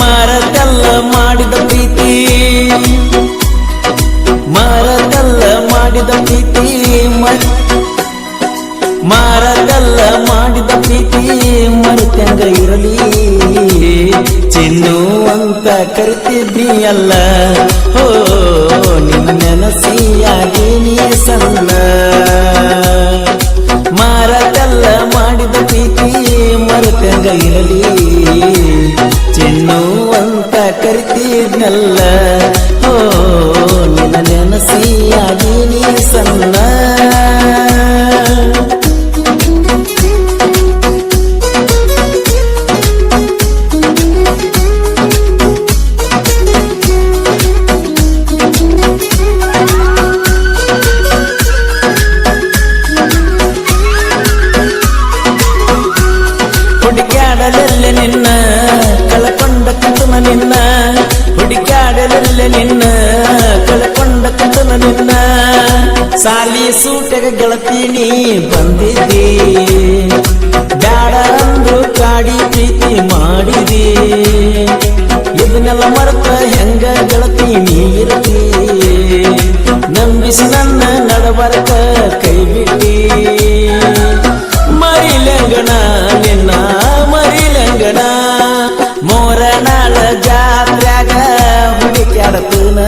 ಮರದಲ್ಲ ಮಾಡಿದ ಪ್ರೀತಿ. ಮರದಲ್ಲ ಮಾಡಿದ ಪ್ರೀತಿ ಮರದಲ್ಲ ಮಾಡಿದ ಪ್ರೀತಿ, ಮರುತ್ಯಂಗ ಇರಲಿ. ಚಿನ್ನು ಅಂತ ಕರಿತಿದ್ದಿ ಅಲ್ಲ ಓ ನಿನ್ನ ನೆನಸಿಯಾಗಿ ನೀ ಸಣ್ಣ ಅಂತ ಕರಿತಿದ್ನಲ್ಲ? ಓ ನಿನ್ನ ನೆನಸಿಯಾಗಿ ನೀ ಸಣ್ಣ. ಹುಡುಕ್ಯಾಡಲೆಲ್ಲೆ ನಿನ್ನ ನಿನ್ನ, ಹುಡುಕ್ಯಾಡಲೆಲ್ಲೆ ನಿನ್ನ, ಕಳ್ಕೊಂಡ ಕುಟುಂಬ ನಿನ್ನ. ಸಾಲಿ ಸೂಟಗ ಗೆಳತೀನಿ ಬಂದಿದ್ದಿ. ಬ್ಯಾಡಂದು ಕಾಡಿ ಪ್ರೀತಿ ಮಾಡಿದಿ. ಇದನ್ನೆಲ್ಲ ಮರೆತ ಹೆಂಗ ಗೆಳತೀನಿ ಇರತಿ. ನಂಬಿಸಿ ನನ್ನ ನಡಬರಕ ಜಾತ್ರ್ಯಾಗ ಹುಡುಕ್ಯಾಡತನ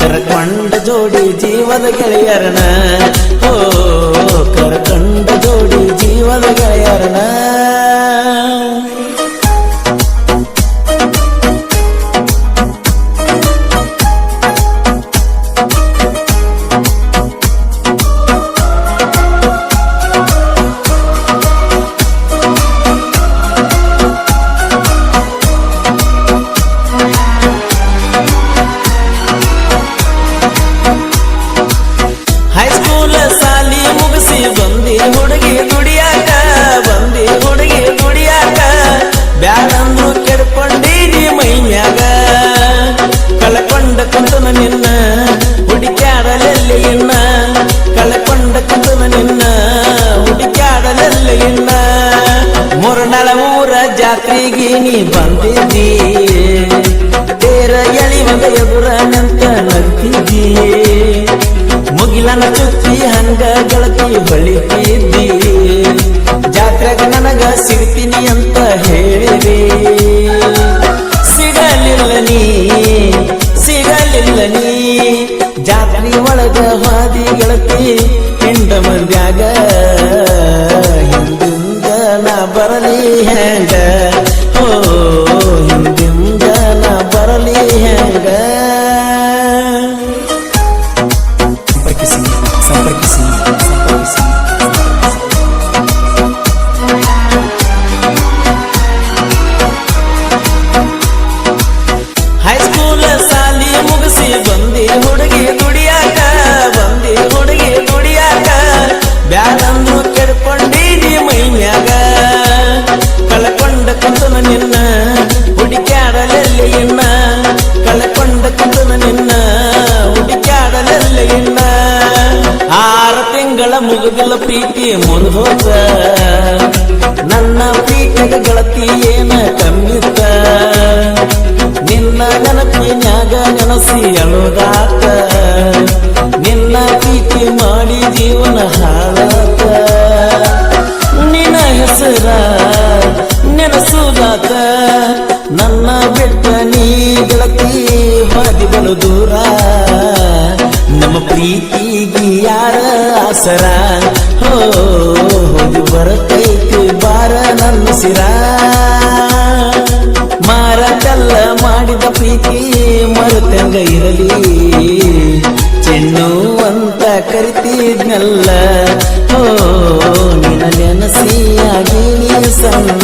ಕರ್ಕೊಂಡ ಜೋಡಿ ಜೀವದ ಗೆಳೆಯರನ ಓ ಜಾತ್ರೆಗೆ ನೀ ಬಂದಿದ್ದಿ. ತೇರ ಎಳಿವಾಗ ಎದುರ ನಂತ ನಗ್ತಿದ್ದಿ. ಮುಗಿಲನ ಚುಚ್ಚಿ ಹಂಗ ಗೆಳತಿ ಬಳಿತಿದ್ದಿ. ಜಾತ್ರೆಗ ನನಗ ಸಿಗ್ತೀನಿ ಅಂತ ಹೇಳಿ ಸಿಗಲಿಲ್ಲ ನೀ ಸಿಗಲಿಲ್ಲ ನೀ. ಜಾತ್ರೆ ಒಳಗ ಹಾದಿ ಗೆಳತಿ, ಹಿಂಡ ಮಂದ್ಯಾಗ ತಿಂಗಳ ಮುಗುದಿಲ್ಲ ಪ್ರೀತಿ ಮುರಿದೋತ ನನ್ನ ಪ್ರೀತಿಯ ಗೆಳತಿ ಏನ ಕಮ್ಮಿತ್ತ ನಿನ್ನ ನೆನಪಿನ್ಯಾಗ ನೆನಸಿ ಅಳುದಾತ. ನಿನ್ನ ಪ್ರೀತಿ ಮಾಡಿ ಜೀವನ ಹಾಳಾತ. ನಿನ್ನ ಹೆಸರ ನೆನಸುದಾತ. ನನ್ನ ಬೆಟ್ಟ ನೀ ಗೆಳತಿ, ಹೊರಗಿ ಬಲು ದೂರ. ನಮ್ಮ ಪ್ರೀತಿಗೆ ಯಾರ ಆಸರ? ಹೋ ಬರತೈತಿ, ಬಾರ ನನ್ನ ಸಿರ ಮಾರಕಲ್ಲ ಮಾಡಿದ ಪ್ರೀತಿ ಮರುತಂಗ ಇರಲಿ. ಚೆನ್ನು ಅಂತ ಕರಿತಿದ್ನಲ್ಲ. ಹೋ ನಿನ ನೆನಸಿಯಾಗಿ ಸಣ್ಣ.